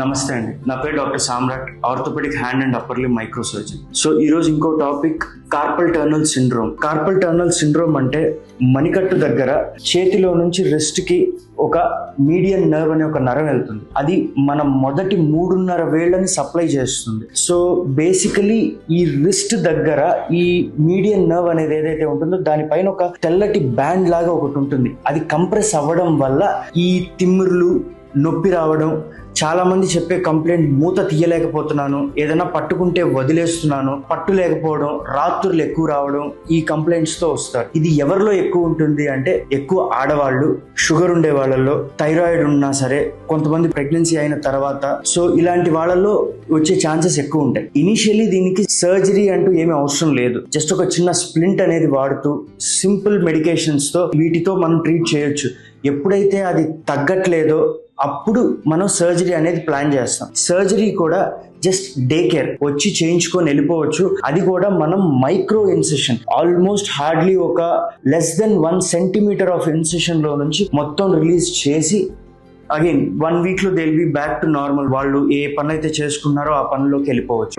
నమస్తే అండి. నా పేరు doctor Samrat orthopaedic hand and upper limb micro surgeon so ఈ రోజు ఇంకో topic carpal tunnel syndrome. Carpal tunnel syndrome అంటే మణికట్టు దగ్గర చేతిలో నుంచి wrist కి ఒక మీడియన్ నర్వ్ అనే ఒక నరం వెళ్తుంది. అది మన మొదటి మూడున్నర వేళ్ళని సప్లై చేస్తుంది. సో బేసికలీ ఈ రిస్ట్ దగ్గర ఈ మీడియన్ నర్వ్ అనేది ఏదైతే ఉంటుందో దానిపైన ఒక తెల్లటి బ్యాండ్ లాగా ఒకటి ఉంటుంది. అది కంప్రెస్ అవ్వడం వల్ల ఈ తిమ్మిర్లు నొప్పి రావడం చాలామంది చెప్పే కంప్లైంట్ మూత తీయలేకపోతున్నాను ఏదైనా పట్టుకుంటే వదిలేస్తున్నాను పట్టు లేకపోవడం రాత్రులు ఎక్కువ రావడం ఈ కంప్లైంట్స్తో వస్తారు. ఇది ఎవరిలో ఎక్కువ ఉంటుంది అంటే ఎక్కువ ఆడవాళ్ళు షుగర్ ఉండే వాళ్ళల్లో థైరాయిడ్ ఉన్నా సరే కొంతమంది ప్రెగ్నెన్సీ అయిన తర్వాత. సో ఇలాంటి వాళ్ళలో వచ్చే ఛాన్సెస్ ఎక్కువ ఉంటాయి. ఇనిషియలీ దీనికి సర్జరీ అంటూ ఏమీ అవసరం లేదు. జస్ట్ ఒక చిన్న స్ప్లింట్ అనేది వాడుతూ సింపుల్ మెడికేషన్స్తో వీటితో మనం ట్రీట్ చేయొచ్చు. ఎప్పుడైతే అది తగ్గట్లేదో అప్పుడు మనం సర్జరీ అనేది ప్లాన్ చేస్తాం. సర్జరీ కూడా జస్ట్ డే కేర్ వచ్చి చేయించుకొని వెళ్ళిపోవచ్చు. అది కూడా మనం మైక్రో ఇన్సెషన్ ఆల్మోస్ట్ హార్డ్లీ ఒక less than one centimetre of ఇన్సెషన్లో నుంచి మొత్తం రిలీజ్ చేసి అగైన్ వన్ వీక్లో they be back to normal వాళ్ళు ఏ పని అయితే చేసుకున్నారో ఆ పనిలోకి వెళ్ళిపోవచ్చు.